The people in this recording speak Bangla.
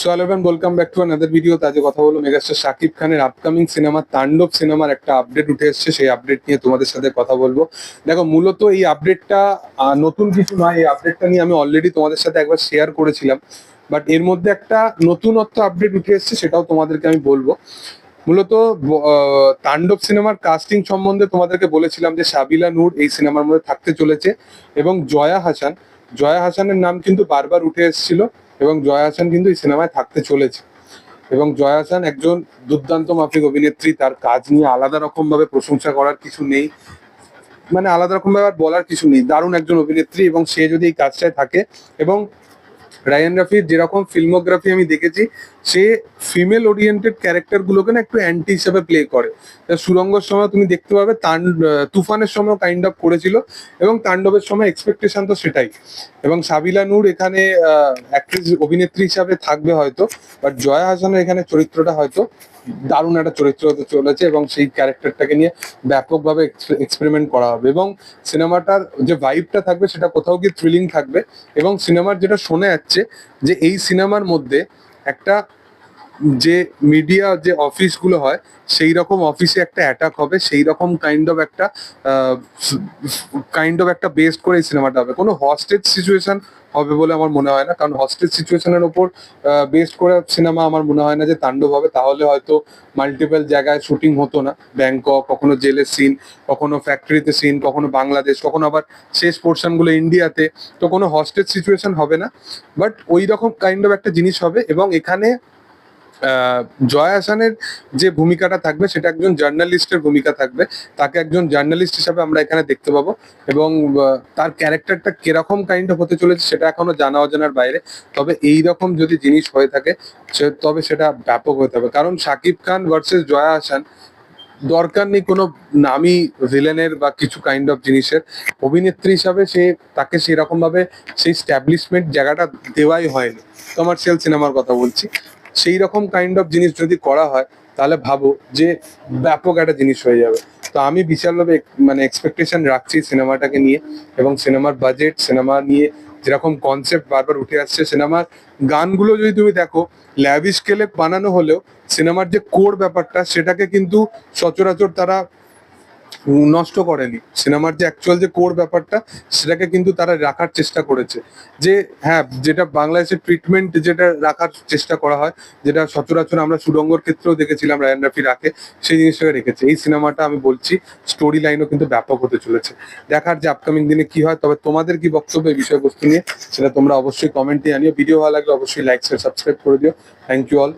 সো ভিডিও কথা শাকিব খানের আপকামিং তাণ্ডব সিনেমার একটা আপডেট উঠে সেই আপডেট নিয়ে তোমাদের সাথে কথা বলব। দেখো, মূলত এই আপডেটটা নতুন কিছু নয় এই আপডেটটা নিয়ে আমি অলরেডি তোমাদের সাথে একবার শেয়ার করেছিলাম। বাট এর মধ্যে একটা নতুনত্ব আপডেট উঠে এসেছে, সেটাও তোমাদেরকে আমি বলব। মূলত তাণ্ডব সিনেমার কাস্টিং সম্বন্ধে তোমাদেরকে বলেছিলাম যে, সাবিলা নূর এই সিনেমার মধ্যে থাকতে চলেছে এবং জয়া হাসান। জয়া হাসানের নাম কিন্তু বারবার উঠে এসেছিল। এবং জয়া হাসান কিন্তু এই সিনেমায় থাকতে চলেছে। এবং জয়া হাসান একজন দুর্দান্ত মাফিক অভিনেত্রী, তার কাজ নিয়ে আলাদা রকম ভাবে প্রশংসা করার কিছু নেই। মানে আলাদা রকম ভাবে বলার কিছু নেই। দারুণ একজন অভিনেত্রী এবং সে যদি এই কাজটায় থাকে এবং রায়ান রাফির যেরকম ফিল্মোগ্রাফি আমি দেখেছি, সে ফিমেল ওরিয়েন্টেড ক্যারেক্টার গুলোকে না একটু অ্যান্টি হিসেবে প্লে করে। সুরঙ্গর সময় তুমি দেখতে পাবে, তান তুফানের সময় কাইন্ড অফ করেছিল এবং তাণ্ডবের সময় এক্সপেকটেশন তো সেটাই। এবং সাবিলা নূর এখানে অ্যাক্ট্রেস অভিনেত্রী হিসাবে থাকবে হয়তো বাট জয়া হাসানের এখানে চরিত্রটা হয়তো দারুণ একটা চরিত্র হতে চলেছে এবং সেই ক্যারেক্টারটাকে নিয়ে ব্যাপকভাবে এক্সপেরিমেন্ট করা হবে। এবং সিনেমাটার যে ভাইবটা থাকবে, সেটা কোথাও গিয়ে থ্রিলিং থাকবে এবং সিনেমার যেটা শোনা যাচ্ছে যে এই সিনেমার মধ্যে একটা যে মিডিয়া যে অফিসগুলো হয় সেই রকম অফিসে একটা অ্যাটাক হবে সেই রকম কাইন্ড অফ একটা কাইন্ড অফ একটা বেস করে সিনেমাটা হবে। কোনো হস্টেজ সিচুয়েশন হবে বলে আমার মনে হয় না, কারণ হস্টেজ সিচুয়েশনের ওপর বেসড করে সিনেমা আমার মনে হয় না যে তাণ্ডব হবে। তাহলে হয়তো মাল্টিপল জায়গায় শুটিং হতো না। ব্যাংকক কখনো জেলের সিন কখনো ফ্যাক্টরিতে সিন কখনো বাংলাদেশ, কখনো আবার শেষ পোর্শনগুলো ইন্ডিয়াতে তো কোনো হস্টেজ সিচুয়েশন হবে না। বাট ওই রকম কাইন্ড অফ একটা জিনিস হবে এবং এখানে জয়া হাসানের যে ভূমিকাটা থাকবে, সেটা একজন জার্নালিস্টের ভূমিকা থাকবে। তাকে একজন জার্নালিস্ট হিসাবে আমরা এখানে দেখতে পাবো। এবং তার ক্যারেক্টারটা কীরকম কাইন্ড হতে চলেছে, সেটা এখনও জানা অজানার বাইরে। তবে এই রকম যদি জিনিস হয়ে থাকে তবে সেটা ব্যাপক হতে হবে কারণ শাকিব খান ভার্সেস জয়া হাসান, দরকার নেই কোনো নামি ভিলেনের বা কিছু কাইন্ড অফ জিনিসের। অভিনেত্রী হিসাবে সে, তাকে সেরকম ভাবে সেই স্ট্যাবলিশমেন্ট জায়গাটা দেওয়াই হয়নি। কমার্শিয়াল সিনেমার কথা বলছি। সেই রকম কাইন্ড অফ জিনিস যদি করা হয়, তাহলে ভাবো যে ব্যাপক একটা জিনিস হয়ে যাবে। তো আমি বিশালভাবে মানে এক্সপেকটেশন রাখছি সিনেমাটাকে নিয়ে এবং সিনেমার বাজেট সিনেমা নিয়ে যেরকম কনসেপ্ট বারবার উঠে আসছে, সিনেমার গানগুলো যদি তুমি দেখো ল্যাভিশ স্কেলে বানানো হলেও সিনেমার যে কোর ব্যাপারটা, সেটাকে কিন্তু সচরাচর তারা নষ্ট করেনি। সিনেমার যে অ্যাকচুয়াল যে কোর ব্যাপারটা, সেটাকে কিন্তু তারা রাখার চেষ্টা করেছে। যে হ্যাঁ যেটা বাংলাদেশের ট্রিটমেন্ট যেটা রাখার চেষ্টা করা হয়, যেটা সচরাচর আমরা সুরঙ্গর ক্ষেত্রেও দেখেছিলাম রায়ান রাফি রাখে, সেই জিনিসটাকে রেখেছে। এই সিনেমাটা আমি বলছি স্টোরি লাইনও কিন্তু ব্যাপক হতে চলেছে। দেখার যে আপকামিং দিনে কি হয়, তবে তোমাদের কি বক্তব্য এই বিষয়বস্তু নিয়ে, সেটা তোমরা অবশ্যই কমেন্টে জানিও। ভিডিও ভালো লাগলে অবশ্যই লাইক সাবস্ক্রাইব করে দিও। Thank you all